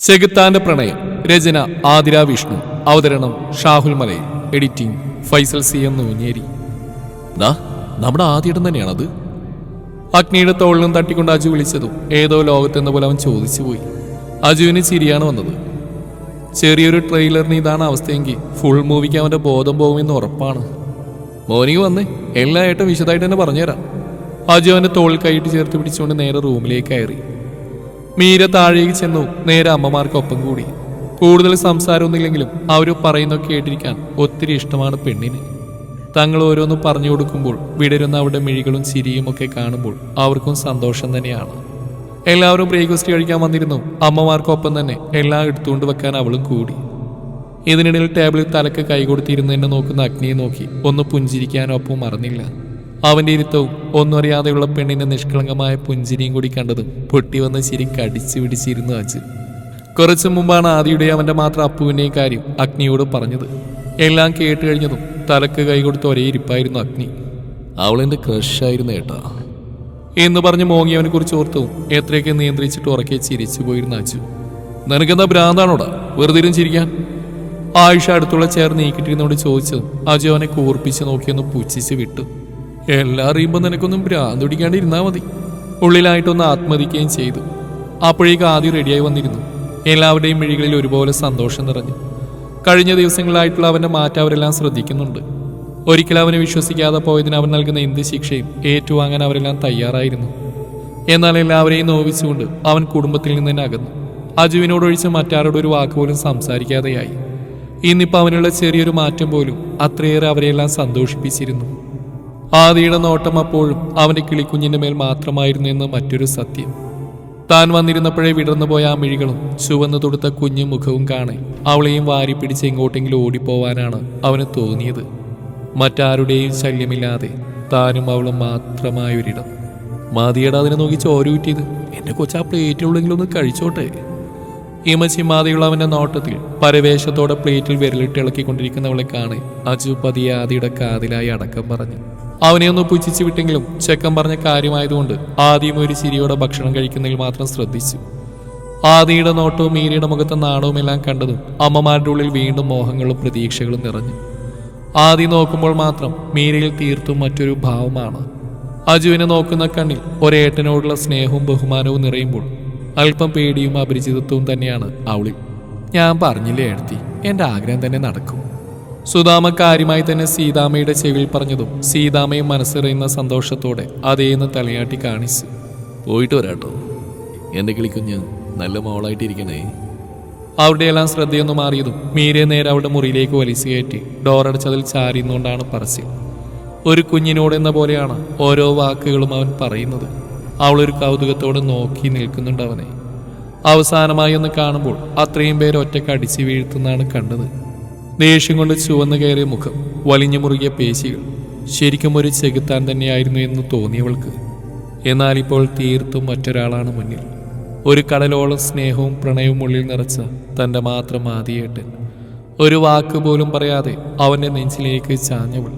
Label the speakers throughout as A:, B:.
A: ചെകുത്താന്റെ പ്രണയം. രചന ആതിര വിഷ്ണു. അവതരണം Shahul Malayil editing Faisal C M Noonjeri. ദാ നമ്മുടെ ആദ്യയിടം തന്നെയാണത്. അഗ്നിയുടെ തോളിലും തട്ടിക്കൊണ്ട് അജു വിളിച്ചതും ഏതോ ലോകത്തെന്ന പോലെ അവൻ ചോദിച്ചു പോയി. അജുവിന് ചിരിയാണ് വന്നത്. ചെറിയൊരു ട്രെയിലറിന് ഇതാണ് അവസ്ഥയെങ്കിൽ ഫുൾ മൂവിക്ക് അവന്റെ ബോധം പോകുമെന്ന് ഉറപ്പാണ്. മോനിക്ക് വന്നേ എല്ലായിട്ടും വിശദമായിട്ട് തന്നെ പറഞ്ഞുതരാം. അജു അവന്റെ തോളിൽ കൈയിട്ട് ചേർത്ത് പിടിച്ചുകൊണ്ട് നേരെ റൂമിലേക്ക് കയറി. മീര താഴേക്ക് ചെന്നു നേരെ അമ്മമാർക്കൊപ്പം കൂടി. കൂടുതൽ സംസാരമൊന്നുമില്ലെങ്കിലും അവർ പറയുന്നൊക്കെ കേട്ടിരിക്കാൻ ഒത്തിരി ഇഷ്ടമാണ് പെണ്ണിന്. തങ്ങൾ ഓരോന്ന് പറഞ്ഞു കൊടുക്കുമ്പോൾ വിടരുന്ന അവരുടെ മിഴികളും ചിരിയും ഒക്കെ കാണുമ്പോൾ അവർക്കും സന്തോഷം തന്നെയാണ്. എല്ലാവരും ബ്രേക്ക്ഫാസ്റ്റ് കഴിക്കാൻ വന്നിരുന്നു. അമ്മമാർക്കൊപ്പം തന്നെ എല്ലാം എടുത്തുകൊണ്ട് വെക്കാൻ അവളും കൂടി. ഇതിനിടയിൽ ടേബിളിൽ തലക്ക് കൈ കൊടുത്തിരുന്നതിനെ നോക്കുന്ന അഗ്നിയെ നോക്കി ഒന്ന് പുഞ്ചിരിക്കാനൊപ്പം മറന്നില്ല. അവന്റെ ഇരുത്തവും ഒന്നും അറിയാതെയുള്ള പെണ്ണിന്റെ നിഷ്കളങ്കമായ പുഞ്ചിരിയും കൂടി കണ്ടതും പൊട്ടി വന്ന ചിരി കടിച്ചു പിടിച്ചിരുന്നു അജ്. കുറച്ചു മുമ്പാണ് ആദിയുടെ അവന്റെ മാത്രം അപ്പുവിന്റെയും കാര്യം അഗ്നിയോട് പറഞ്ഞത്. എല്ലാം കേട്ട് കഴിഞ്ഞതും തലക്ക് കൈ കൊടുത്ത് ഒരേ ഇരിപ്പായിരുന്നു അഗ്നി. അവളെന്റെ ക്രഷായിരുന്നു ഏട്ടാ. എന്ന് പറഞ്ഞ് മോങ്ങി അവനെ കുറിച്ച് ഓർത്തവും എത്രയൊക്കെ നിയന്ത്രിച്ചിട്ട് ഉറക്കെ ചിരിച്ചു പോയിരുന്ന അജു. നിനക്കെന്താ ഭ്രാന്താണോടാ? വെറുതെ ചിരിക്കാൻ? ആയിഷ അടുത്തുള്ള ചേർ നീക്കിട്ടിരുന്നോട് ചോദിച്ചതും അജു അവനെ കൂർപ്പിച്ച് നോക്കിയൊന്ന് പുച്ഛിച്ച് വിട്ടു. എല്ലാം അറിയുമ്പോൾ നിനക്കൊന്നും ഭ്രാന്ത് പിടിക്കാണ്ട് ഇരുന്നാൽ മതി. ഉള്ളിലായിട്ടൊന്ന് ആത്മതിക്കുകയും ചെയ്തു. അപ്പോഴേക്ക് ആദ്യം റെഡിയായി വന്നിരുന്നു. എല്ലാവരുടെയും മിഴികളിൽ ഒരുപോലെ സന്തോഷം നിറഞ്ഞു. കഴിഞ്ഞ ദിവസങ്ങളായിട്ടുള്ള അവന്റെ മാറ്റം അവരെല്ലാം ശ്രദ്ധിക്കുന്നുണ്ട്. ഒരിക്കലും അവനെ വിശ്വസിക്കാതെ പോയതിന് അവൻ നൽകുന്ന എന്ത് ശിക്ഷയും ഏറ്റുവാങ്ങാൻ അവരെല്ലാം തയ്യാറായിരുന്നു. എന്നാൽ എല്ലാവരെയും നോവിച്ചുകൊണ്ട് അവൻ കുടുംബത്തിൽ നിന്ന് തന്നെ അകന്നു. അജുവിനോടൊഴിച്ച് മറ്റാരോട് ഒരു വാക്ക് പോലും സംസാരിക്കാതെയായി. ഇന്നിപ്പോൾ അവനുള്ള ചെറിയൊരു മാറ്റം പോലും അത്രയേറെ അവരെയെല്ലാം സന്തോഷിപ്പിച്ചിരുന്നു. ആദിയുടെ നോട്ടം അപ്പോഴും അവന്റെ കിളിക്കുഞ്ഞിന്റെ മേൽ മാത്രമായിരുന്നു എന്ന് മറ്റൊരു സത്യം. താൻ വന്നിരുന്നപ്പോഴേ വിടർന്നുപോയ ആ മിഴികളും ചുവന്നു തൊടുത്ത കുഞ്ഞു മുഖവും കാണെ അവളെയും വാരി പിടിച്ച് എങ്ങോട്ടെങ്കിലും ഓടിപ്പോവാനാണ് അവന് തോന്നിയത്. മറ്റാരുടെയും ശല്യമില്ലാതെ താനും അവളും മാത്രമായൊരിടം. മാതിയുടെ അതിനെ നോക്കി ചോരൂറ്റിയത് എന്റെ കൊച്ചാ പ്ലേറ്റിലുള്ളെങ്കിലും ഒന്ന് കഴിച്ചോട്ടെ. ഇമച്ചി മാതിയുള്ള അവന്റെ നോട്ടത്തിൽ പരവേശത്തോടെ പ്ലേറ്റിൽ വിരലിട്ട് ഇളക്കിക്കൊണ്ടിരിക്കുന്നവളെ കാണെ അജു പതിയെ കാതിലായി അടക്കം പറഞ്ഞു. അവനെ ഒന്ന് പുച്ഛിച്ചു വിട്ടെങ്കിലും ചെക്കൻ പറഞ്ഞ കാര്യമായതുകൊണ്ട് ആദ്യം ഒരു ചിരിയോടെ ഭക്ഷണം കഴിക്കുന്നതിൽ മാത്രം ശ്രദ്ധിച്ചു. ആദിയുടെ നോട്ടവും മീരയുടെ മുഖത്തെ നാണവും എല്ലാം കണ്ടതും അമ്മമാരുടെ ഉള്ളിൽ വീണ്ടും മോഹങ്ങളും പ്രതീക്ഷകളും നിറഞ്ഞു. ആദി നോക്കുമ്പോൾ മാത്രം മീരയിൽ തീർത്തും മറ്റൊരു ഭാവമാണ്. അജുവിനെ നോക്കുന്ന കണ്ണിൽ ഒരേട്ടനോടുള്ള സ്നേഹവും ബഹുമാനവും നിറയുമ്പോൾ അല്പം പേടിയും അപരിചിതത്വവും തന്നെയാണ് അവളിൽ. ഞാൻ പറഞ്ഞില്ലേ എഴുത്തി എന്റെ ആഗ്രഹം തന്നെ നടക്കും. സുധാമ കാര്യമായി തന്നെ സീതാമയുടെ ചെവിയിൽ പറഞ്ഞതും സീതാമയെ മനസ്സറിയുന്ന സന്തോഷത്തോടെ അതേന്ന് തലയാട്ടി കാണിച്ചു. പോയിട്ട് വരാട്ടോ. എന്റെ കിളിക്കുഞ്ഞ് നല്ല മോളായിട്ടിരിക്കണേ. അവിടെയെല്ലാം ശ്രദ്ധയൊന്നു മാറിയതും മീരെ നേരെ അവിടെ മുറിയിലേക്ക് വലിച്ചു കയറ്റി ഡോറടച്ചതിൽ ചാരിയുന്നുകൊണ്ടാണ് പറച്ചിൽ ഒരു കുഞ്ഞിനോട് എന്ന പോലെയാണ് ഓരോ വാക്കുകളും അവൻ പറയുന്നത്. അവളൊരു ഒരു കൗതുകത്തോടെ നോക്കി നിൽക്കുന്നുണ്ട് അവനെ. അവസാനമായി ഒന്ന് കാണുമ്പോൾ അത്രയും പേര് ഒറ്റയ്ക്ക് അടിച്ചു വീഴ്ത്തുന്നതാണ് കണ്ടത്. ദേഷ്യം കൊണ്ട് ചുവന്നു കയറിയ മുഖം വലിഞ്ഞു മുറുകിയ പേശികൾ ശരിക്കും ഒരു ചെകുത്താൻ തന്നെയായിരുന്നു എന്ന് തോന്നിയവൾക്ക്. എന്നാൽ ഇപ്പോൾ തീർത്തും മറ്റൊരാളാണ് മുന്നിൽ. ഒരു കടലോളം സ്നേഹവും പ്രണയവും ഉള്ളിൽ നിറച്ച തന്റെ മാത്രം ആദിയേട്ടൻ. ഒരു വാക്ക് പോലും പറയാതെ അവന്റെ നെഞ്ചിലേക്ക് ചാഞ്ഞവൾ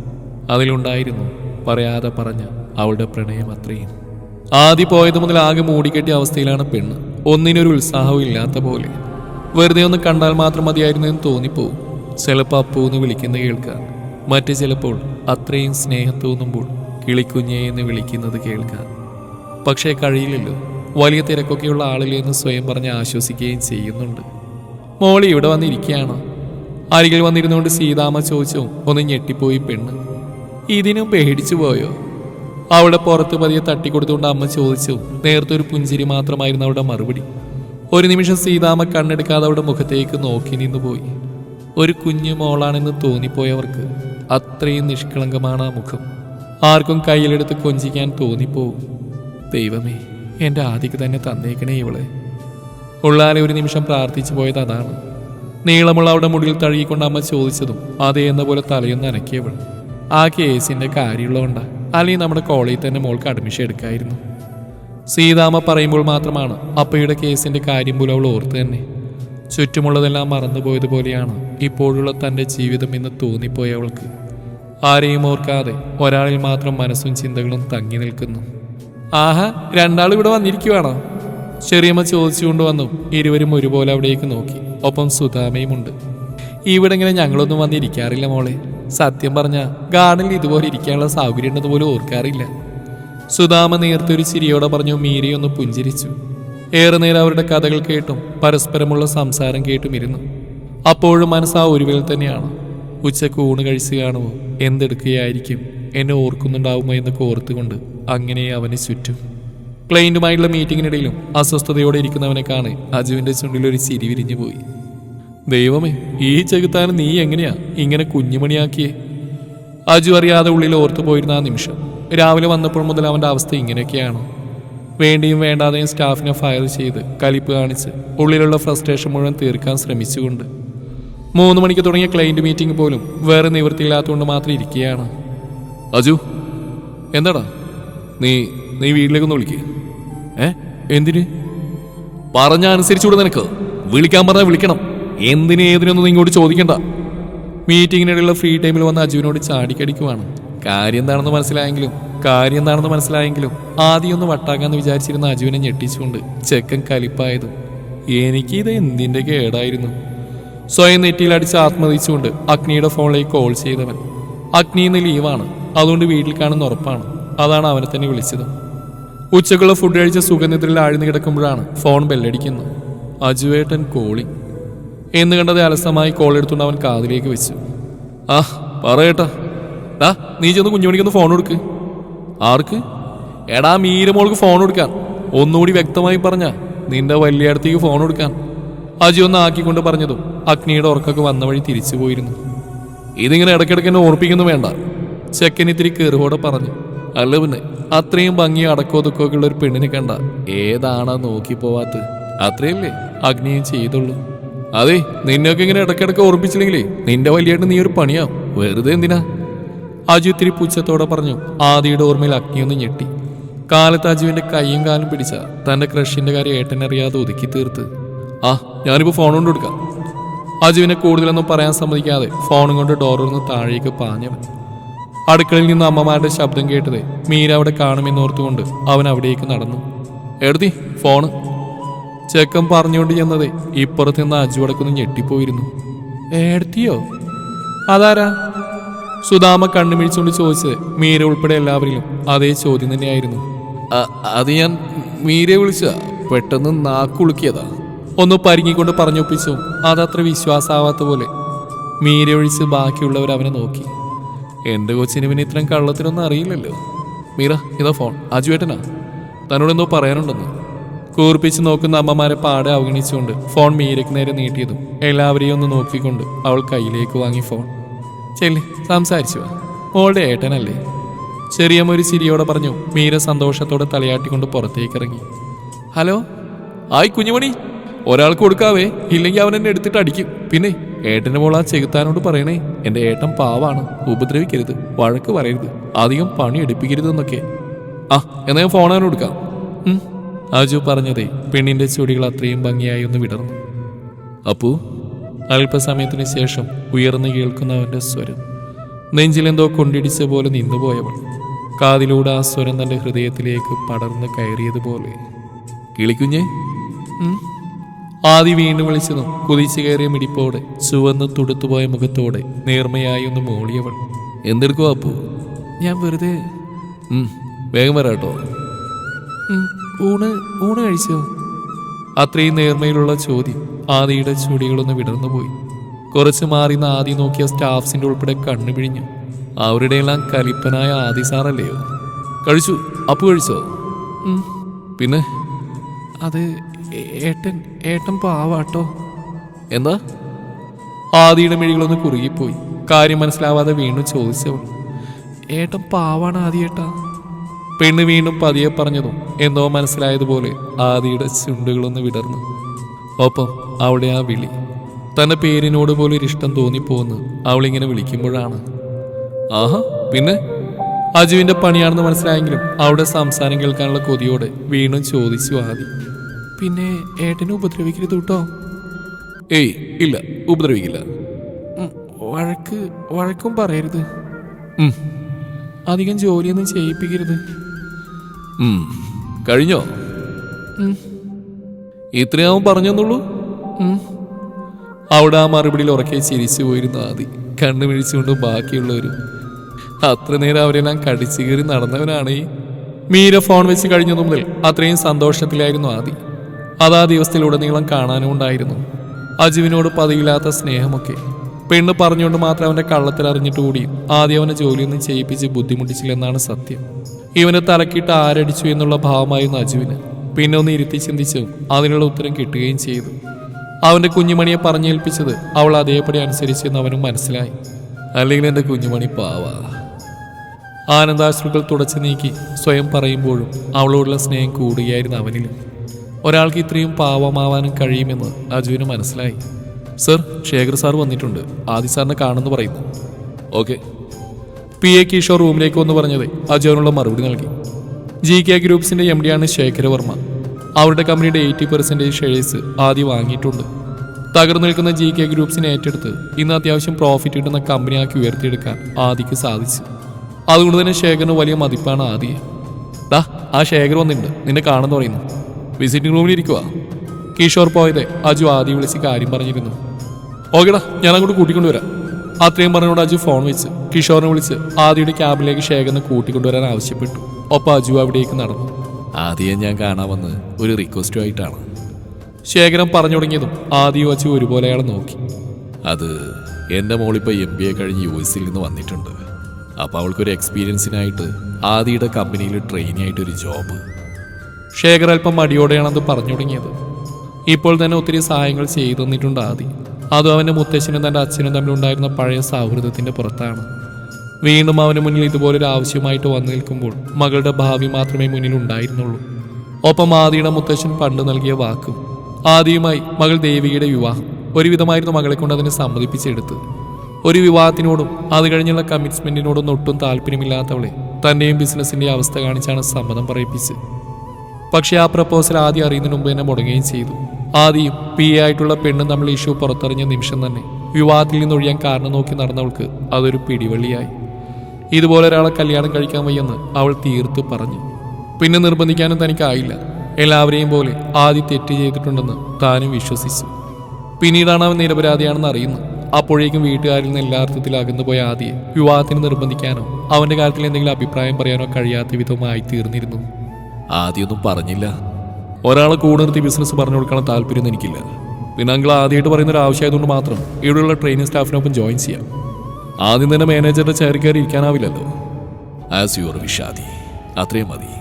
A: അതിലുണ്ടായിരുന്നു പറയാതെ പറഞ്ഞ അവളുടെ പ്രണയം അത്രയും. ആദ്യ പോയത് മുതൽ ആകെ മൂടിക്കെട്ടിയ അവസ്ഥയിലാണ് പെണ്ണ്. ഒന്നിനൊരു ഉത്സാഹവും ഇല്ലാത്ത പോലെ. വെറുതെ ഒന്ന് കണ്ടാൽ മാത്രം മതിയായിരുന്നു എന്ന് തോന്നിപ്പോവും. ചിലപ്പോൾ അപ്പൂ എന്ന് വിളിക്കുന്ന കേൾക്കാം മറ്റു ചിലപ്പോൾ അത്രയും സ്നേഹം തോന്നുമ്പോൾ കിളിക്കുഞ്ഞേ എന്ന് വിളിക്കുന്നത് കേൾക്കാം പക്ഷേ കഴിയില്ലല്ലോ. വലിയ തിരക്കൊക്കെയുള്ള ആളില്ലേ എന്ന് സ്വയം പറഞ്ഞ് ആശ്വസിക്കുകയും ചെയ്യുന്നുണ്ട്. മോളി ഇവിടെ വന്നിരിക്കുകയാണ്. അരികിൽ വന്നിരുന്നുകൊണ്ട് സീതാമ്മ ചോദിച്ചു ഒന്ന് ഞെട്ടിപ്പോയി പെണ്ണ്. ഇതിനും പേടിച്ചു പോയോ? അവളുടെ പുറത്ത് പതിയെ തട്ടിക്കൊടുത്തുകൊണ്ട് അമ്മ ചോദിച്ചു നേരത്തെ ഒരു പുഞ്ചിരി മാത്രമായിരുന്നു അവളുടെ മറുപടി. ഒരു നിമിഷം സീതാമ്മ കണ്ണെടുക്കാതെ അവളുടെ മുഖത്തേക്ക് നോക്കി നിന്നു പോയി ഒരു കുഞ്ഞു മോളാണെന്ന് തോന്നിപ്പോയവർക്ക് അത്രയും നിഷ്കളങ്കമാണ് ആ മുഖം. ആർക്കും കയ്യിലെടുത്ത് കൊഞ്ചിക്കാൻ തോന്നിപ്പോവും. ദൈവമേ എന്റെ ആദിക്ക് തന്നെ തന്നേക്കണേ ഇവളെ. ഉള്ളാലെ ഒരു നിമിഷം പ്രാർത്ഥിച്ചു പോയത് അതാണ്. നീളമുള്ള അവിടെ മുടിയിൽ തഴുകിക്കൊണ്ട് അമ്മ ചോദിച്ചതും അതേ എന്ന പോലെ തലയൊന്ന് അനക്കിയവൾ. ആ കേസിന്റെ കാര്യമുള്ളതുകൊണ്ടാ അല്ലെങ്കിൽ നമ്മുടെ കോളേജിൽ തന്നെ മോൾക്ക് അഡ്മിഷൻ എടുക്കായിരുന്നു. സീതാമ്മ പറയുമ്പോൾ മാത്രമാണ് അപ്പയുടെ കേസിന്റെ കാര്യം പോലും അവൾ ഓർത്ത് തന്നെ. ചുറ്റുമുള്ളതെല്ലാം മറന്നുപോയതുപോലെയാണ് ഇപ്പോഴുള്ള തന്റെ ജീവിതം എന്ന് തോന്നിപ്പോയ അവൾക്ക്. ആരെയും ഓർക്കാതെ ഒരാളിൽ മാത്രം മനസ്സും ചിന്തകളും തങ്ങി നിൽക്കുന്നു. ആഹാ രണ്ടാളും ഇവിടെ വന്നിരിക്കുവാണോ? ചെറിയമ്മ ചോദിച്ചുകൊണ്ട് വന്നു ഇരുവരും ഒരുപോലെ അവിടേക്ക് നോക്കി. ഒപ്പം സുധാമയുമുണ്ട് ഇവിടെ ഇങ്ങനെ ഞങ്ങളൊന്നും വന്നിരിക്കാറില്ല മോളെ. സത്യം പറഞ്ഞ ഗാർഡനിൽ ഇതുപോലെ ഇരിക്കാനുള്ള സൗകര്യം ഉണ്ടെന്ന് പോലും ഓർക്കാറില്ല. സുധാമ നേരത്തെ ഒരു ചിരിയോടെ പറഞ്ഞു മീരയൊന്ന് പുഞ്ചിരിച്ചു. ഏറെ നേരം അവരുടെ കഥകൾ കേട്ടും പരസ്പരമുള്ള സംസാരം കേട്ടും ഇരുന്നു. അപ്പോഴും മനസ്സ് ഒരുവിൽ തന്നെയാണ്. ഉച്ചയ്ക്ക് ഊണ് കഴിച്ചു കാണുമോ എന്തെടുക്കുകയായിരിക്കും? എന്നെ ഓർക്കുന്നുണ്ടാവുമോ എന്നൊക്കെ ഓർത്തുകൊണ്ട് അങ്ങനെ അവന് ചുറ്റും. ക്ലയന്റുമായിട്ടുള്ള മീറ്റിങ്ങിനിടയിലും അസ്വസ്ഥതയോടെ ഇരിക്കുന്നവനെ കാണെ അജുവിന്റെ ചുണ്ടിൽ ഒരു ചിരി വിരിഞ്ഞു പോയി. ദൈവമേ ഈ ചെകുത്താനും നീ എങ്ങനെയാ ഇങ്ങനെ കുഞ്ഞുമണിയാക്കിയേ? അജു അറിയാതെ ഉള്ളിൽ ഓർത്തു പോയിരുന്ന ആ നിമിഷം. രാവിലെ വന്നപ്പോൾ മുതൽ അവന്റെ അവസ്ഥ ഇങ്ങനെയൊക്കെയാണ്. വേണ്ടിയും വേണ്ടാതെയും സ്റ്റാഫിനെ ഫയർ ചെയ്ത് കലിപ്പ് കാണിച്ച് ഉള്ളിലുള്ള ഫ്രസ്ട്രേഷൻ മുഴുവൻ തീർക്കാൻ ശ്രമിച്ചുകൊണ്ട്. മൂന്ന് മണിക്ക് തുടങ്ങിയ ക്ലയന്റ് മീറ്റിംഗ് പോലും വേറെ നിവൃത്തിയില്ലാത്തതുകൊണ്ട് മാത്രം ഇരിക്കുകയാണ്. അജു? എന്താടാ? നീ നീ വീട്ടിലേക്കൊന്ന് വിളിക്കുക ഏ? എന്തിന്? പറഞ്ഞ അനുസരിച്ചുകൂടെ നിനക്ക്. വിളിക്കാൻ പറഞ്ഞാൽ വിളിക്കണം. എന്തിന് ഏതിനൊന്നും നീ ഇങ്ങോട്ട് ചോദിക്കണ്ട. മീറ്റിങ്ങിനിടയിലുള്ള ഫ്രീ ടൈമിൽ വന്ന അജുവിനോട് ചാടിക്കടിക്കുവാണ്. കാര്യം എന്താണെന്ന് മനസ്സിലായെങ്കിലും കാര്യം എന്താണെന്ന് മനസ്സിലായെങ്കിലും ആദ്യം ഒന്ന് വട്ടാക്കാന്ന് വിചാരിച്ചിരുന്ന അജുവിനെ ഞെട്ടിച്ചുകൊണ്ട് ചെക്കൻ കലിപ്പായതും എനിക്ക് ഇത് എന്തിന്റെ കേടായിരുന്നു? സ്വയം നെറ്റിയിൽ അടിച്ച് ആത്മതിച്ചുകൊണ്ട് അഗ്നിയുടെ ഫോണിലേക്ക് കോൾ ചെയ്തവൻ. അഗ്നി ഇന്ന് ലീവാണ്. അതുകൊണ്ട് വീട്ടിൽ കാണുന്ന ഉറപ്പാണ്. അതാണ് അവനെ തന്നെ വിളിച്ചത്. ഉച്ചക്കുള്ള ഫുഡ് കഴിച്ച സുഖനിദ്രയിൽ ആഴ്ന്നു കിടക്കുമ്പോഴാണ് ഫോൺ ബെല്ലടിക്കുന്നത് അജുവേട്ടൻ കോളിംഗ് എന്ന് കണ്ടത് അലസമായി കോൾ എടുത്തുകൊണ്ട് അവൻ കാതിലേക്ക് വെച്ചു. ആ പറയട്ടാ ഡാ നീ ചെന്ന് കുഞ്ഞുമണിക്കൊന്ന് ഫോൺ കൊടുക്ക്. ആർക്ക്? എടാ മീരമോൾക്ക് ഫോൺ കൊടുക്കാൻ ഒന്നുകൂടി വ്യക്തമായി പറഞ്ഞ നിന്റെ വലിയ അടുത്തേക്ക് ഫോൺ കൊടുക്കാൻ അജി ഒന്ന് ആക്കിക്കൊണ്ട് പറഞ്ഞതും അഗ്നിയുടെ ഉറക്കൊക്കെ വന്ന വഴി തിരിച്ചു പോയിരുന്നു. ഇതിങ്ങനെ ഇടയ്ക്കിടയ്ക്ക് എന്നെ ഓർപ്പിക്കുന്നു വേണ്ട. ചെക്കൻ ഇത്തിരി കയറുകോടെ പറഞ്ഞു. അല്ല പിന്നെ അത്രയും ഭംഗിയും അടക്കോ ദുഃഖമൊക്കെ ഉള്ള ഒരു പെണ്ണിനെ കണ്ട നോക്കി പോവാത്ത് അത്രയല്ലേ? അഗ്നിയും ചെയ്തുള്ളൂ. അതെ നിന്നെയൊക്കെ ഇങ്ങനെ ഇടയ്ക്കിടയ്ക്ക് ഓർപ്പിച്ചില്ലെങ്കിലേ നിന്റെ വലിയായിട്ട് നീ ഒരു പണിയാവും. വെറുതെ എന്തിനാ? അജു ഇത്തിരി പുച്ഛത്തോടെ പറഞ്ഞു ആദിയുടെ ഓർമ്മയിൽ അഗ്നിയൊന്ന് ഞെട്ടി. കാലത്ത് അജുവിന്റെ കൈയും കാലും പിടിച്ച തന്റെ ക്രഷിന്റെ കാര്യം ഏട്ടനറിയാതെ ഒതുക്കി തീർത്ത്. ആ ഞാനിപ്പോ ഫോൺ കൊണ്ട് കൊടുക്കാം. അജുവിനെ കൂടുതലൊന്നും പറയാൻ സമ്മതിക്കാതെ ഫോണും കൊണ്ട് ഡോറിൽ നിന്ന് താഴേക്ക് പാഞ്ഞവൻ. അടുക്കളയിൽ നിന്ന് അമ്മമാരുടെ ശബ്ദം കേട്ടത് മീര അവിടെ കാണുമെന്നോർത്തുകൊണ്ട് അവൻ അവിടേക്ക് നടന്നു. എഴുതി ഫോണ് ചെക്കൻ പറഞ്ഞുകൊണ്ട് ചെന്നത് ഇപ്പുറത്ത് നിന്ന് അജു അടക്കുന്ന ഞെട്ടിപ്പോയിരുന്നു. എടുത്തിയോ അതാരാ? സുധാമ കണ്ണുമിഴിച്ചുകൊണ്ട് ചോദിച്ചത് മീര ഉൾപ്പെടെ എല്ലാവരിലും അതേ ചോദ്യം തന്നെയായിരുന്നു. അത് ഞാൻ മീരെ വിളിച്ച പെട്ടെന്ന് നാക്കുളുക്കിയതാ. ഒന്ന് പരിങ്ങിക്കൊണ്ട് പറഞ്ഞൊപ്പിച്ചു. അതത്ര വിശ്വാസാവാത്ത പോലെ. മീര ഒഴിച്ച് ബാക്കിയുള്ളവർ അവനെ നോക്കി. എന്റെ കൊച്ചിന് പിന്നെ ഇത്രയും കള്ളത്തിനൊന്നും അറിയില്ലല്ലോ. മീറ ഇതാ ഫോൺ. അജുവേട്ടനാ. തന്നോട് എന്തോ പറയാനുണ്ടെന്ന്. കൂർപ്പിച്ച് നോക്കുന്ന അമ്മമാരെ പാടെ അവഗണിച്ചുകൊണ്ട് ഫോൺ മീരയ്ക്ക് നേരെ നീട്ടിയതും എല്ലാവരെയും ഒന്ന് നോക്കിക്കൊണ്ട് അവൾ കയ്യിലേക്ക് വാങ്ങി ഫോൺ. ചെല്ലി സംസാരിച്ചു. മോളുടെ ഏട്ടനല്ലേ? ചെറിയമ്മ ഒരു ചിരിയോടെ പറഞ്ഞു മീര സന്തോഷത്തോടെ തലയാട്ടിക്കൊണ്ട് പുറത്തേക്ക് ഇറങ്ങി ഹലോ? ആയി കുഞ്ഞുമണി ഒരാൾക്ക് കൊടുക്കാവേ. ഇല്ലെങ്കിൽ അവൻ എന്നെ എടുത്തിട്ട് അടിക്കും. പിന്നെ ഏട്ടന്റെ മോൾ ചെകുത്താനോട് പറയണേ എന്റെ ഏട്ടൻ പാവാണ് ഉപദ്രവിക്കരുത് വഴക്ക് പറയരുത് അധികം പണി എടുപ്പിക്കരുത് എന്നൊക്കെ. ആ എന്നാ ഞാൻ ഫോൺ കൊടുക്കാം. അജു പറഞ്ഞതേ പെണ്ണിന്റെ ചുടികൾ അത്രയും ഭംഗിയായി ഒന്ന് വിടർന്നു. അപ്പു അല്പസമയത്തിന് ശേഷം ഉയർന്നു കേൾക്കുന്നവന്റെ സ്വരം. നെഞ്ചിലെന്തോ കൊണ്ടിടിച്ച പോലെ നിന്നുപോയവൾ. കാതിലൂടെ ആ സ്വരം തന്റെ ഹൃദയത്തിലേക്ക് പടർന്ന് കയറിയതുപോലെ. കിളിക്കുഞ്ഞേ. ആദി വീണ്ടും വിളിച്ചതും കുതിച്ചു കയറിയ മിടിപ്പോടെ ചുവന്ന് തുടുത്തുപോയ മുഖത്തോടെ നേർമയായി ഒന്ന് മോളിയവൾ. എന്തെടുക്കുവാ അപ്പു? ഞാൻ വെറുതെ വേഗം വരാട്ടോ. ഊണ് ഊണ് കഴിച്ചോ? അത്രയും നേർമയിലുള്ള ചോദ്യം ആദിയുടെ ചുടികളൊന്ന് വിടർന്നുപോയി കുറച്ച് മാറി നിന്ന് ആദി നോക്കിയ സ്റ്റാഫ്സിന്റെ ഉൾപ്പെടെ കണ്ണു പിഴിഞ്ഞു അവരുടെയെല്ലാം കലിപ്പനായ ആദി സാറല്ലേ കഴിച്ചു. അപ്പു കഴിച്ചോ? പിന്നെ? അത് ഏട്ടൻ ഏട്ടൻ പാവാട്ടോ. എന്താ? ആദിയുടെ മിഴികളൊന്ന് കുറുകിപ്പോയി. കാര്യം മനസ്സിലാവാതെ വീണ്ടും ചോദിച്ചവൾ. ഏട്ടൻ പാവാണ് ആദിയേട്ടാ പെണ്ണ് വീണ്ടും പതിയെ പറഞ്ഞതും എന്തോ മനസ്സിലായതുപോലെ ആദിയുടെ ചുണ്ടുകളൊന്ന് വിടർന്നു. ഒപ്പം അവളെ ആ വിളി. തന്റെ പേരിനോട് പോലെ ഒരു ഇഷ്ടം തോന്നിപ്പോന്ന് അവളിങ്ങനെ വിളിക്കുമ്പോഴാണ്. ആഹാ പിന്നെ? അജുവിന്റെ പണിയാണെന്ന് മനസ്സിലായെങ്കിലും അവിടെ സംസാരം കേൾക്കാനുള്ള കൊതിയോടെ വീണ്ടും ചോദിച്ചു ആദി. പിന്നെ ഏട്ടനെ ഉപദ്രവിക്കരുത് കേട്ടോ? ഏയ് ഇല്ല ഉപദ്രവിക്കില്ല. വഴക്ക് വഴക്കും പറയരുത്. അധികം ജോലിയൊന്നും ചെയ്യിപ്പിക്കരുത്. കഴിഞ്ഞോ. ഇത്രയാവും പറഞ്ഞെന്നുള്ളൂ. അവിടെ ആ മറുപടിയിൽ ഉറക്കെ ചിരിച്ചു പോയിരുന്ന ആദി കണ്ണു മിഴിച്ചുകൊണ്ട് ബാക്കിയുള്ളവരും. അത്ര നേരം അവരെല്ലാം കടിച്ചു കയറി നടന്നവനാണ് ഈ. മീര ഫോൺ വെച്ച് കഴിഞ്ഞതു മുതൽ അത്രയും സന്തോഷത്തിലായിരുന്നു ആദി. അതാ ദിവസത്തിലുടനീളം കാണാനും ഉണ്ടായിരുന്നു. അജുവിനോട് പതിയില്ലാത്ത സ്നേഹമൊക്കെ. പെണ്ണ് പറഞ്ഞുകൊണ്ട് മാത്രം അവന്റെ കള്ളത്തിൽ അറിഞ്ഞിട്ട് കൂടി ആദ്യം അവനെ ജോലിയൊന്നും ചെയ്യിപ്പിച്ച് ബുദ്ധിമുട്ടിച്ചില്ലെന്നാണ് സത്യം. ഇവനെ തലക്കിട്ട് ആരടിച്ചു എന്നുള്ള ഭാവമായിരുന്നു അജുവിന്. പിന്നെ ഒന്ന് ഇരുത്തി ചിന്തിച്ചു അതിനുള്ള ഉത്തരം കിട്ടുകയും ചെയ്തു. അവന്റെ കുഞ്ഞുമണിയെ പറഞ്ഞേൽപ്പിച്ചത് അവൾ അതേപടി അനുസരിച്ചെന്ന് അവനും മനസ്സിലായി. അല്ലെങ്കിൽ എന്റെ കുഞ്ഞുമണി പാവ. ആനന്ദാശ്രുക്കൾ തുടച്ചു നീക്കി സ്വയം പറയുമ്പോഴും അവളോടുള്ള സ്നേഹം കൂടുകയായിരുന്നു അവനിൽ. ഒരാൾക്ക് ഇത്രയും പാവമാവാനും കഴിയുമെന്ന് അജുവിന് മനസ്സിലായി. സർ ശേഖർ സാർ വന്നിട്ടുണ്ട്. ആദി സാറിനെ കാണുന്നു പറയുന്നു. ഓക്കെ. പി എ കിഷോർ റൂമിലേക്ക് വന്ന് പറഞ്ഞത് അജുവിനുള്ള മറുപടി നൽകി. ജി കെ ഗ്രൂപ്പ്സിന്റെ എം ഡിയാണ് ശേഖരവർമ്മ. അവരുടെ കമ്പനിയുടെ എയ്റ്റി പെർസെന്റേജ് ഷെയർസ് ആദ്യം വാങ്ങിയിട്ടുണ്ട്. തകർന്നു നിൽക്കുന്ന ജി കെ ഗ്രൂപ്പ്സിനെ ഏറ്റെടുത്ത് ഇന്ന് അത്യാവശ്യം പ്രോഫിറ്റ് കിട്ടുന്ന കമ്പനിയാക്കി ഉയർത്തിയെടുക്കാൻ ആദിക്ക് സാധിച്ചു. അതുകൊണ്ട് തന്നെ ശേഖറിന് വലിയ മതിപ്പാണ് ആദിയെ. ഡാ ആ ശേഖർ വന്നിട്ടുണ്ട്. നിന്നെ കാണുന്നു പറയുന്നു വിസിറ്റിംഗ് റൂമിൽ ഇരിക്കുക കിഷോർ പോയതെ അജു ആദ്യം വിളിച്ച് കാര്യം പറഞ്ഞിരുന്നു. ഓക്കെടാ ഞാൻ അങ്ങോട്ട് കൂട്ടിക്കൊണ്ടുവരാം അത്രയും പറഞ്ഞുകൊണ്ട് അജു ഫോൺ വെച്ച് കിഷോറിനെ വിളിച്ച് ആദിയുടെ ക്യാബിലേക്ക് ശേഖറിനെ കൂട്ടിക്കൊണ്ടുവരാൻ ആവശ്യപ്പെട്ടു. ഒപ്പം അജു അവിടേക്ക് നടന്നു. ആദ്യം ഞാൻ കാണാൻ വന്നത് ഒരു റിക്വസ്റ്റുമായിട്ടാണ് ശേഖരം പറഞ്ഞു തുടങ്ങിയതും ആദ്യം വച്ച് ഒരുപോലെ അയാൾ നോക്കി. അത് എന്റെ മോളിപ്പോൾ എം ബി എ കഴിഞ്ഞ് യു എസിൽ നിന്ന് വന്നിട്ടുണ്ട്. അപ്പോൾ അവൾക്കൊരു എക്സ്പീരിയൻസിനായിട്ട് ആദിയുടെ കമ്പനിയിൽ ട്രെയിനിയായിട്ട് ഒരു ജോബ് ശേഖർ അല്പം മടിയോടെയാണത് പറഞ്ഞു തുടങ്ങിയത്. ഇപ്പോൾ തന്നെ ഒത്തിരി സഹായങ്ങൾ ചെയ്തു തന്നിട്ടുണ്ട് ആദി. അതും അവന്റെ മുത്തശ്ശനും തന്റെ അച്ഛനും തമ്മിലുണ്ടായിരുന്ന പഴയ സൗഹൃദത്തിന്റെ പുറത്താണ്. വീണ്ടും അവന് മുന്നിൽ ഇതുപോലൊരു ആവശ്യമായിട്ട് വന്നു നിൽക്കുമ്പോൾ മകളുടെ ഭാവി മാത്രമേ മുന്നിൽ ഉണ്ടായിരുന്നുള്ളൂ. ഒപ്പം ആദിയുടെ മുത്തശ്ശൻ പണ്ട് നൽകിയ വാക്കും ആദിയുമായി മകൾ ദേവിയുടെ വിവാഹം ഒരുവിധമായിരുന്നു മകളെ കൊണ്ട് അതിനെ സമ്മതിപ്പിച്ചെടുത്ത്. ഒരു വിവാഹത്തിനോടും അത് കഴിഞ്ഞുള്ള കമ്മിറ്റ്മെന്റിനോടൊന്നും ഒട്ടും താല്പര്യമില്ലാത്തവളെ തന്റെയും ബിസിനസിന്റെ അവസ്ഥ കാണിച്ചാണ് സമ്മതം പറയിപ്പിച്ചത് പക്ഷേ ആ പ്രപ്പോസൽ ആദ്യം അറിയുന്നതിന് മുമ്പ് തന്നെ മുടങ്ങുകയും ചെയ്തു. ആദ്യം പി എ ആയിട്ടുള്ള പെണ്ണും നമ്മൾ ഇഷ്യൂ പുറത്തറിഞ്ഞ നിമിഷം തന്നെ വിവാഹത്തിൽ നിന്നൊഴിയാൻ കാരണം നോക്കി നടന്നവൾക്ക് അതൊരു പിടിവള്ളിയായി. ഇതുപോലെ ഒരാളെ കല്യാണം കഴിക്കാൻ വയ്യെന്ന് അവൾ തീർത്തു പറഞ്ഞു. പിന്നെ നിർബന്ധിക്കാനും തനിക്കായില്ല. എല്ലാവരെയും പോലെ ആദ്യം തെറ്റ് ചെയ്തിട്ടുണ്ടെന്ന് താനും വിശ്വസിച്ചു. പിന്നീടാണ് അവൻ നിരപരാധിയാണെന്ന് അറിയുന്നത്. അപ്പോഴേക്കും വീട്ടുകാരിൽ നിന്ന് എല്ലാ അർത്ഥത്തിൽ അകന്നു പോയ ആദ്യം വിവാഹത്തിന് നിർബന്ധിക്കാനോ അവന്റെ കാര്യത്തിൽ എന്തെങ്കിലും അഭിപ്രായം പറയാനോ കഴിയാത്ത വിധമായി തീർന്നിരുന്നു. ആദ്യമൊന്നും പറഞ്ഞില്ല. ഒരാളെ കൂടെ നിർത്തി ബിസിനസ് പറഞ്ഞു കൊടുക്കാൻ താല്പര്യമൊന്നും എനിക്കില്ല. പിന്നെ അങ്കിൾ ആദ്യമായിട്ട് പറയുന്ന ഒരു ആവശ്യമായതുകൊണ്ട് മാത്രം ഇവിടെയുള്ള ട്രെയിനിങ് സ്റ്റാഫിനൊപ്പം ജോയിൻ ചെയ്യാം. ആദ്യം തന്നെ മാനേജറുടെ ചെയർ കയറി ഇരിക്കാനാവില്ലല്ലോ. As your വിഷാദി. അത്രയും മതി.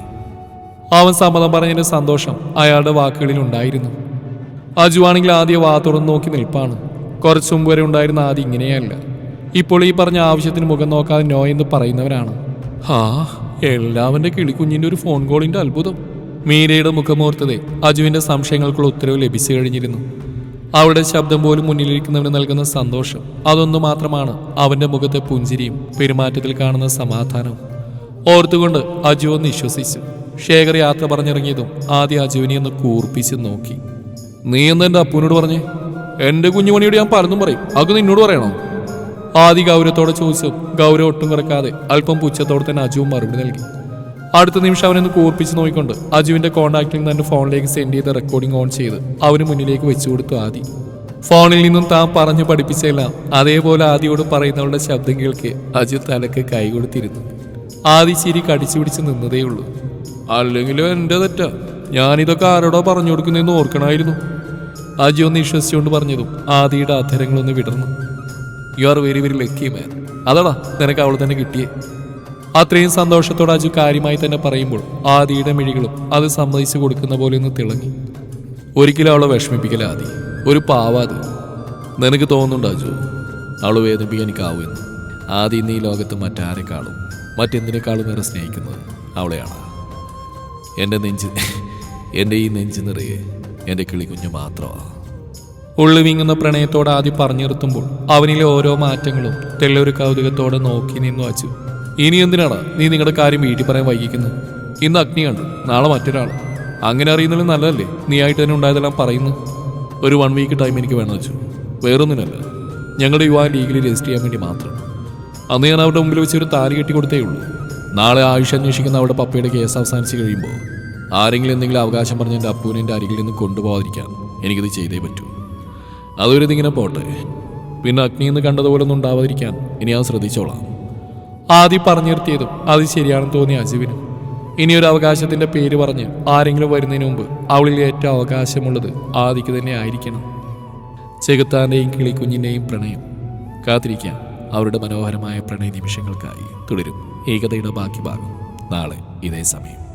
A: അവൻ സമ്മതം പറഞ്ഞതിന് സന്തോഷം അയാളുടെ വാക്കുകളിൽ ഉണ്ടായിരുന്നു. അജുവാണെങ്കിൽ ആദ്യം വാ തുറന്നു നോക്കി നിൽപ്പാണ്. കുറച്ചു മുമ്പ് വരെ ഉണ്ടായിരുന്ന ആദ്യം ഇങ്ങനെയല്ല. ഇപ്പോൾ ഈ പറഞ്ഞ ആവശ്യത്തിന് മുഖം നോക്കാതെ നോ എന്ന് പറയുന്നവരാണ്. ഹാ എല്ലാവന്റെ കിളിക്കുഞ്ഞിന്റെ ഒരു ഫോൺ കോളിന്റെ അത്ഭുതം. മീരയുടെ മുഖമോർത്തതേ അജുവിന്റെ സംശയങ്ങൾക്കുള്ള ഉത്തരവ് ലഭിച്ചു കഴിഞ്ഞിരുന്നു. അവളുടെ ശബ്ദം പോലും മുന്നിലിരിക്കുന്നവന് നൽകുന്ന സന്തോഷം. അതൊന്നു മാത്രമാണ് അവന്റെ മുഖത്തെ പുഞ്ചിരിയും പെരുമാറ്റത്തിൽ കാണുന്ന സമാധാനവും. ഓർത്തുകൊണ്ട് അജു ഒന്ന് വിശ്വസിച്ചു. ശേഖർ യാത്ര പറഞ്ഞിറങ്ങിയതും ആദ്യം അജുവിനെ ഒന്ന് കൂർപ്പിച്ച് നോക്കി. നീ എന്ന് എന്റെ അപ്പൂനോട് പറഞ്ഞേ? എന്റെ കുഞ്ഞുമണിയോട് ഞാൻ പലതും പറയും. അത് നിന്നോട് പറയണോ? ആദ്യ ഗൗരവത്തോടെ ചോദിച്ചു. ഗൗരവം ഒട്ടും കുറക്കാതെ അല്പം പുച്ഛത്തോടെ തന്നെ അജുവും മറുപടി നൽകി. അടുത്ത നിമിഷം അവനൊന്ന് കൂർപ്പിച്ച് നോക്കിക്കൊണ്ട് അജുവിന്റെ കോൺടാക്റ്റിൽ നിന്ന് തന്റെ ഫോണിലേക്ക് സെൻഡ് ചെയ്ത റെക്കോർഡിംഗ് ഓൺ ചെയ്ത് അവന് മുന്നിലേക്ക് വെച്ചു കൊടുത്തു ആദി. ഫോണിൽ നിന്നും താൻ പറഞ്ഞു പഠിപ്പിച്ചെല്ലാം അതേപോലെ ആദിയോട് പറയുന്നവളുടെ ശബ്ദം കേൾക്കെ അജു തലക്ക് കൈ കൊടുത്തിരുന്നു. ആദി ചിരി കടിച്ചു പിടിച്ച് നിന്നതേയുള്ളൂ അല്ലെങ്കിലും എന്റെ തെറ്റാ. ഞാനിതൊക്കെ ആരോടോ പറഞ്ഞു കൊടുക്കുന്നതെന്ന് ഓർക്കണമായിരുന്നു അജു ഒന്ന് വിശ്വസിച്ചുകൊണ്ട് പറഞ്ഞതും ആദിയുടെ അധരങ്ങളൊന്ന് വിടർന്നു. You are very very lucky man അതാടാ നിനക്ക് അവൾ തന്നെ കിട്ടിയേ. അത്രയും സന്തോഷത്തോടെ അജു കാര്യമായി തന്നെ പറയുമ്പോൾ ആദിയുടെ മിഴികളും അത് സമ്മതിച്ചു കൊടുക്കുന്ന പോലെ ഒന്ന് തിളങ്ങി. ഒരിക്കലും അവളെ വിഷമിപ്പിക്കല ആദി. ഒരു പാവാത് നിനക്ക് തോന്നുന്നുണ്ട് അജു? അവളെ വേദനിപ്പിക്കാൻ എനിക്കാവുമെന്ന് ആദി ഇന്ന് ഈ ലോകത്ത് മറ്റാരെക്കാളും മറ്റെന്തിനേക്കാളും ഏറെ സ്നേഹിക്കുന്നത് അവളെയാണ്. എന്റെ നെഞ്ച് എന്റെ ഈ നെഞ്ച് നിറയെ എന്റെ കിളികുഞ്ഞ് മാത്രമാണ് ഉള്ളു വീങ്ങുന്ന പ്രണയത്തോടെ ആദ്യം പറഞ്ഞു നിർത്തുമ്പോൾ അവനിലെ ഓരോ മാറ്റങ്ങളും തെല്ലൊരു കൗതുകത്തോടെ നോക്കി നിന്നു വച്ചു ഇനി എന്തിനാണ് നീ നിങ്ങളുടെ കാര്യം വീട്ടിൽ പറയാൻ വൈകിക്കുന്നത്? ഇന്ന് അഗ്നി കണ്ടു നാളെ മറ്റൊരാൾ അങ്ങനെ അറിയുന്നതിൽ നല്ലതല്ലേ നീ ആയിട്ട് തന്നെ ഉണ്ടായതെല്ലാം പറയുന്നു ഒരു വൺ വീക്ക് ടൈം എനിക്ക് വേണം വെച്ചു. വേറൊന്നിനല്ല. ഞങ്ങളുടെ യുവാ ലീഗിൽ രജിസ്റ്റർ ചെയ്യാൻ വേണ്ടി മാത്രം. അന്ന് ഞാൻ അവരുടെ മുമ്പിൽ വെച്ച് ഒരു താലി കെട്ടി കൊടുത്തേ ഉള്ളൂ. നാളെ ആയുഷ് അന്വേഷിക്കുന്ന അവരുടെ പപ്പയുടെ കേസ് അവസാനിച്ച് കഴിയുമ്പോൾ ആരെങ്കിലും എന്തെങ്കിലും അവകാശം പറഞ്ഞ എന്റെ അപ്പൂനെ എന്റെ അരികിൽ നിന്ന് കൊണ്ടുപോകാതിരിക്കാൻ എനിക്കിത് ചെയ്തേ പറ്റൂ. അതൊരു ഇതിങ്ങനെ പോട്ടെ. പിന്നെ അഗ്നി എന്ന് കണ്ടതുപോലൊന്നും ഉണ്ടാവാതിരിക്കാൻ ഇനി ഞാൻ ശ്രദ്ധിച്ചോളാം. ആദ്യം പറഞ്ഞു നിർത്തിയതും അത് ശരിയാണെന്ന് തോന്നി അജുവിന്. ഇനിയൊരു അവകാശത്തിന്റെ പേര് പറഞ്ഞ് ആരെങ്കിലും വരുന്നതിന് മുമ്പ് അവളിൽ ഏറ്റവും അവകാശമുള്ളത് ആദിക്ക് തന്നെ ആയിരിക്കണം. ചെകുത്താന്റെയും കിളിക്കുഞ്ഞിന്റെയും പ്രണയം. കാത്തിരിക്കാം. അവരുടെ മനോഹരമായ പ്രണയ നിമിഷങ്ങൾക്കായി തുടരും. ഏകതയുടെ ബാക്കി ഭാഗം നാളെ ഇതേ സമയം.